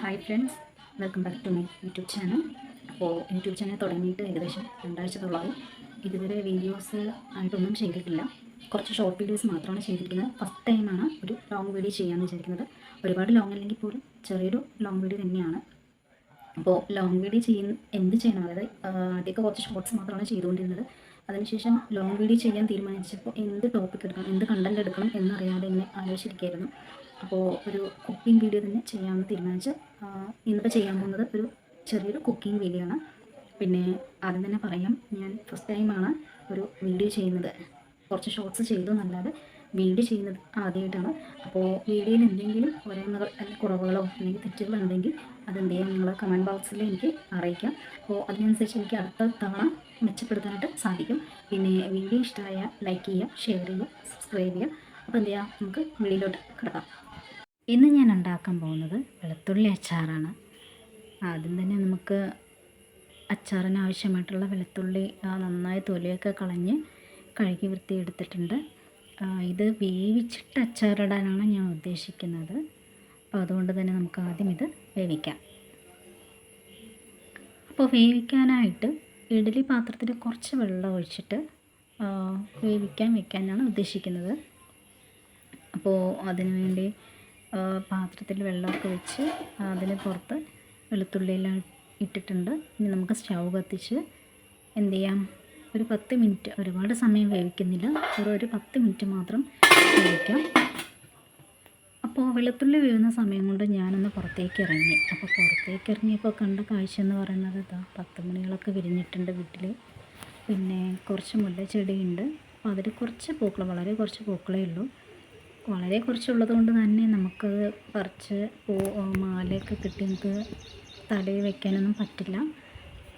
Hi friends welcome back to my YouTube channel. അപ്പോൾ YouTube channel തുടങ്ങിയിട്ട് ഏകദേശം രണ്ടാഴ്ചത്തോളമായി ഇതുവരെ വീഡിയോസ് ആയിട്ടൊന്നും ചെയ്തിട്ടില്ല. കുറച്ച് ഷോർട്ട് വീഡിയോസ് മാത്രമാണ് ചെയ്തിരിക്കുന്നത്. ഫസ്റ്റ് ടൈമാണ് ഒരു ലോങ് വീഡിയോ ചെയ്യാമെന്ന് വിചാരിക്കുന്നത്. ഒരുപാട് ലോങ് അല്ലെങ്കിൽ പോലും ചെറിയൊരു ലോങ് വീഡിയോ തന്നെയാണ്. അപ്പോൾ ലോങ് വീഡിയോ ചെയ്യുന്ന എന്ത് ചെയ്യണം? അതായത് ആദ്യമൊക്കെ കുറച്ച് ഷോർട്സ് മാത്രമാണ് ചെയ്തുകൊണ്ടിരുന്നത്. അതിനുശേഷം ലോങ് വീഡിയോ ചെയ്യാൻ തീരുമാനിച്ചപ്പോൾ എന്ത് ടോപ്പിക് എടുക്കണം എന്ത് കണ്ടന്റ് എടുക്കണം എന്നറിയാതെ ഇങ്ങനെ ആലോചിച്ചിരിക്കുകയായിരുന്നു. അപ്പോൾ ഒരു കുക്കിംഗ് വീഡിയോ തന്നെ ചെയ്യാമെന്ന് തീരുമാനിച്ച് ഇന്നിപ്പോൾ ചെയ്യാൻ പോകുന്നത് ഒരു ചെറിയൊരു കുക്കിംഗ് വീഡിയോ ആണ്. പിന്നെ ആദ്യം തന്നെ പറയാം ഞാൻ ഫസ്റ്റ് ടൈമാണ് ഒരു വീഡിയോ ചെയ്യുന്നത്. കുറച്ച് ഷോർട്സ് ചെയ്തു എന്നല്ലാതെ വീഡിയോ ചെയ്യുന്നത് ആദ്യമായിട്ടാണ്. അപ്പോൾ വീഡിയോയിൽ എന്തെങ്കിലും പോരായ്മകൾ അല്ലെങ്കിൽ കുറവുകളോ അല്ലെങ്കിൽ തെറ്റുകളോ ഉണ്ടെങ്കിൽ അതെന്ത് ചെയ്യാം? നിങ്ങൾ കമന്റ് ബോക്സിൽ എനിക്ക് അറിയിക്കാം. അപ്പോൾ അതിനനുസരിച്ച് എനിക്ക് അടുത്ത തവണ മെച്ചപ്പെടുത്താനായിട്ട് സാധിക്കും. പിന്നെ വീഡിയോ ഇഷ്ടമായ ലൈക്ക് ചെയ്യുക ഷെയർ ചെയ്യുക സബ്സ്ക്രൈബ് ചെയ്യുക. അപ്പോൾ എന്ത് ചെയ്യാം? നമുക്ക് വീഡിയോയിലോട്ട് കിടക്കാം. ഇന്ന് ഞാൻ ഉണ്ടാക്കാൻ പോകുന്നത് വെളുത്തുള്ളി അച്ചാറാണ്. ആദ്യം തന്നെ നമുക്ക് അച്ചാറിന് ആവശ്യമായിട്ടുള്ള വെളുത്തുള്ളി നന്നായി തൊലിയൊക്കെ കളഞ്ഞ് കഴുകി വൃത്തിയെടുത്തിട്ടുണ്ട്. ഇത് വേവിച്ചിട്ട് അച്ചാറിടാനാണ് ഞാൻ ഉദ്ദേശിക്കുന്നത്. അപ്പോൾ അതുകൊണ്ട് തന്നെ നമുക്ക് ആദ്യം ഇത് വേവിക്കാം. അപ്പോൾ വേവിക്കാനായിട്ട് ഇഡലി പാത്രത്തിൽ കുറച്ച് വെള്ളം ഒഴിച്ചിട്ട് വേവിക്കാൻ വെക്കാനാണ് ഉദ്ദേശിക്കുന്നത്. അപ്പോൾ അതിനു വേണ്ടി ആ, പാത്രത്തിൽ വെള്ളമൊക്കെ വെച്ച് അതിന് പുറത്ത് വെളുത്തുള്ളിയെല്ലാം ഇട്ടിട്ടുണ്ട്. ഇനി നമുക്ക് സ്റ്റൗ കത്തിച്ച് എന്ത് ചെയ്യാം? ഒരു പത്ത് മിനിറ്റ് ഒരുപാട് സമയം വേവിക്കുന്നില്ല. ഒരു ഒരു പത്ത് മിനിറ്റ് മാത്രം വേവിക്കാം. അപ്പോൾ വെളുത്തുള്ളി വീഴുന്ന സമയം കൊണ്ട് ഞാനൊന്ന് പുറത്തേക്ക് ഇറങ്ങി. അപ്പോൾ പുറത്തേക്ക് ഇറങ്ങിയപ്പോൾ കണ്ട കാഴ്ച എന്ന് പറയുന്നത് ഇതാ പത്ത് മണികളൊക്കെ വിരിഞ്ഞിട്ടുണ്ട് വീട്ടിൽ പിന്നെ കുറച്ച് മുല്ലച്ചെടിയുണ്ട്. അപ്പോൾ അതിൽ കുറച്ച് പൂക്കൾ വളരെ കുറച്ച് പൂക്കളേ ഉള്ളൂ. വളരെ കുറച്ചുള്ളത് കൊണ്ട് തന്നെ നമുക്ക് പറിച്ച് പൂ മാലയൊക്കെ കിട്ടി നമുക്ക് തലയിൽ വെക്കാനൊന്നും പറ്റില്ല.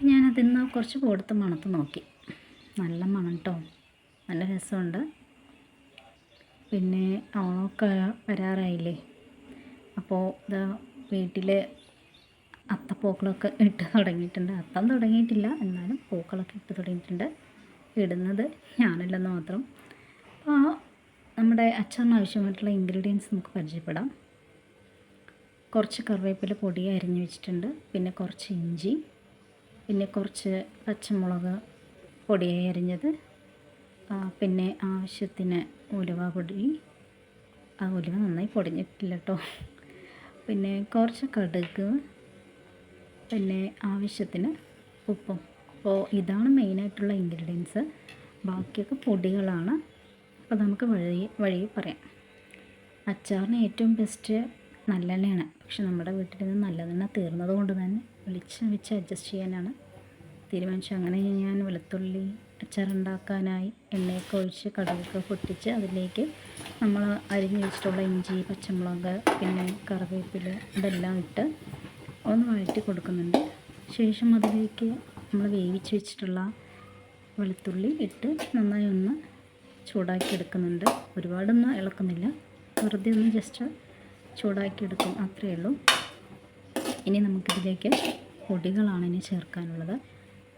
ഞാനതിന്ന് കുറച്ച് പൂടുത്ത് മണത്ത് നോക്കി. നല്ല മണം കേട്ടോ നല്ല രസമുണ്ട്. പിന്നെ ഓണമൊക്കെ വരാറായില്ലേ? അപ്പോൾ ഇതാ വീട്ടിൽ അത്തപ്പൂക്കളൊക്കെ ഇട്ട് തുടങ്ങിയിട്ടുണ്ട്. അത്തം തുടങ്ങിയിട്ടില്ല. എന്നാലും പൂക്കളൊക്കെ ഇട്ട് തുടങ്ങിയിട്ടുണ്ട്. ഇടുന്നത് ഞാനല്ലെന്ന് മാത്രം. അപ്പോൾ നമ്മുടെ അച്ചാറിന് ആവശ്യമായിട്ടുള്ള ഇൻഗ്രീഡിയൻസ് നമുക്ക് പരിചയപ്പെടാം. കുറച്ച് കറിവേപ്പില പൊടി അരിഞ്ഞ് വെച്ചിട്ടുണ്ട്. പിന്നെ കുറച്ച് ഇഞ്ചി. പിന്നെ കുറച്ച് പച്ചമുളക് പൊടിയായി അരിഞ്ഞത്. പിന്നെ ആവശ്യത്തിന് ഉലുവ പൊടി. ആ ഉലുവ നന്നായി പൊടിഞ്ഞിട്ടില്ല കേട്ടോ പിന്നെ കുറച്ച് കടുക്. പിന്നെ ആവശ്യത്തിന് ഉപ്പും. അപ്പോൾ ഇതാണ് മെയിനായിട്ടുള്ള ഇൻഗ്രീഡിയൻസ് ബാക്കിയൊക്കെ പൊടികളാണ്. അപ്പോൾ നമുക്ക് വഴി വഴി പറയാം. അച്ചാറിന് ഏറ്റവും ബെസ്റ്റ് നല്ലെണ്ണയാണ്. പക്ഷെ നമ്മുടെ വീട്ടിൽ നിന്ന് നല്ലതെണ്ണ തീർന്നത് കൊണ്ട് തന്നെ വെളിച്ചം വെച്ച് അഡ്ജസ്റ്റ് ചെയ്യാനാണ് തീരുമാനിച്ചു അങ്ങനെ ഞാൻ വെളുത്തുള്ളി അച്ചാറുണ്ടാക്കാനായി എണ്ണയൊക്കെ ഒഴിച്ച് കടുകൊക്കെ പൊട്ടിച്ച് അതിലേക്ക് നമ്മൾ അരിഞ്ഞ് വെച്ചിട്ടുള്ള ഇഞ്ചി പച്ചമുളക് പിന്നെ കറിവേപ്പില ഇതെല്ലാം ഇട്ട് ഒന്ന് വഴറ്റി കൊടുക്കുന്നുണ്ട്. ശേഷം അതിലേക്ക് നമ്മൾ വേവിച്ച് വെച്ചിട്ടുള്ള വെളുത്തുള്ളി ഇട്ട് നന്നായി ഒന്ന് ചൂടാക്കി എടുക്കുന്നുണ്ട് ഒരുപാടൊന്നും ഇളക്കുന്നില്ല. വെറുതെ ഒന്ന് ജസ്റ്റ് ചൂടാക്കി എടുക്കും അത്രയേ ഉള്ളൂ. ഇനി നമുക്കിതിലേക്ക് പൊടികളാണ് ഇനി ചേർക്കാനുള്ളത്.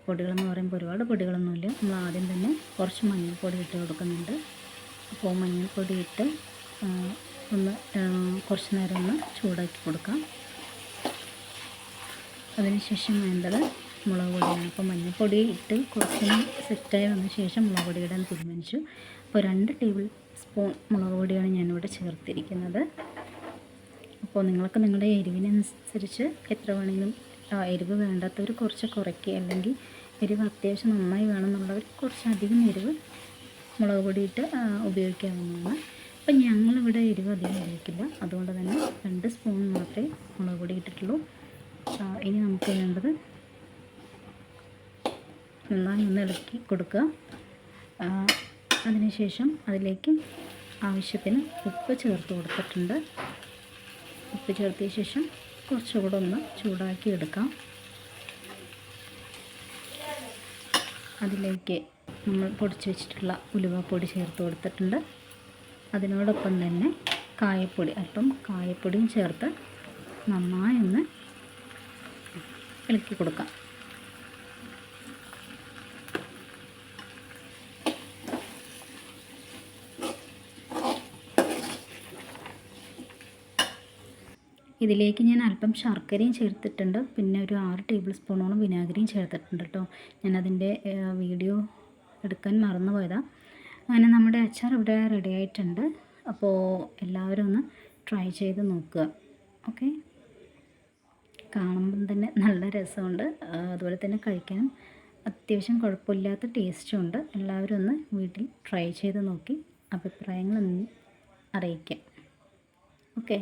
പൊടികളെന്ന് പറയുമ്പോൾ ഒരുപാട് പൊടികളൊന്നുമില്ല. നമ്മൾ ആദ്യം തന്നെ കുറച്ച് മഞ്ഞൾപ്പൊടി ഇട്ട് കൊടുക്കുന്നുണ്ട്. അപ്പോൾ മഞ്ഞൾപ്പൊടി ഇട്ട് ഒന്ന് കുറച്ച് നേരം ഒന്ന് ചൂടാക്കി കൊടുക്കാം. അതിനുശേഷം വേണ്ടത് മുളക് പൊടിയാണ്. അപ്പോൾ മഞ്ഞൾപ്പൊടി ഇട്ട് കുറച്ചൊന്ന് സെറ്റായി വന്ന ശേഷം മുളക് പൊടി ഇടാൻ തീരുമാനിച്ചു അപ്പോൾ രണ്ട് ടേബിൾ സ്പൂൺ മുളക് പൊടിയാണ് ഞാനിവിടെ ചേർത്തിരിക്കുന്നത്. അപ്പോൾ നിങ്ങൾക്ക് നിങ്ങളുടെ എരിവിനനുസരിച്ച് എത്ര വേണമെങ്കിലും എരിവ് വേണ്ടാത്തവർ കുറച്ച് കുറയ്ക്കുക. അല്ലെങ്കിൽ എരിവ് അത്യാവശ്യം നന്നായി വേണമെന്നുള്ളവർ കുറച്ച് അധികം എരിവ് മുളക് പൊടിയിട്ട് ഇട്ട് ഉപയോഗിക്കാവുന്നതാണ്. അപ്പം ഞങ്ങളിവിടെ എരിവ് അധികം ഉപയോഗിക്കില്ല. അതുകൊണ്ട് തന്നെ രണ്ട് സ്പൂൺ മാത്രമേ മുളക് പൊടി ഇട്ടിട്ടുള്ളൂ. ഇനി നമുക്ക് വേണ്ടത് നന്നായി ഒന്ന് ഇളക്കി കൊടുക്കുക. അതിനുശേഷം അതിലേക്ക് ആവശ്യത്തിന് ഉപ്പ് ചേർത്ത് കൊടുത്തിട്ടുണ്ട്. ഉപ്പ് ചേർത്തിയ ശേഷം കുറച്ചുകൂടെ ഒന്ന് ചൂടാക്കി എടുക്കാം. അതിലേക്ക് നമ്മൾ പൊടിച്ച് വെച്ചിട്ടുള്ള ഉലുവപ്പൊടി ചേർത്ത് കൊടുത്തിട്ടുണ്ട്. അതിനോടൊപ്പം തന്നെ കായപ്പൊടി അല്പം കായപ്പൊടിയും ചേർത്ത് നന്നായി ഒന്ന് ഇളക്കി കൊടുക്കാം. ഇതിലേക്ക് ഞാൻ അല്പം ശർക്കരയും ചേർത്തിട്ടുണ്ട്. പിന്നെ ഒരു ആറ് ടേബിൾ സ്പൂണോളം വിനാഗിരിയും ചേർത്തിട്ടുണ്ട് കേട്ടോ ഞാനതിന്റെ വീഡിയോ എടുക്കാൻ മറന്നു പോയതാണ് അങ്ങനെ നമ്മുടെ അച്ചാർ ഇവിടെ റെഡി ആയിട്ടുണ്ട്. അപ്പോൾ എല്ലാവരും ഒന്ന് ട്രൈ ചെയ്ത് നോക്കുക. ഓക്കെ കാണുമ്പം തന്നെ നല്ല രസമുണ്ട്. അതുപോലെ തന്നെ കഴിക്കാനും അത്യാവശ്യം കുഴപ്പമില്ലാത്ത ടേസ്റ്റും ഉണ്ട്. എല്ലാവരും ഒന്ന് വീട്ടിൽ ട്രൈ ചെയ്ത് നോക്കി അഭിപ്രായങ്ങളൊന്ന് അറിയിക്കാം. ഓക്കെ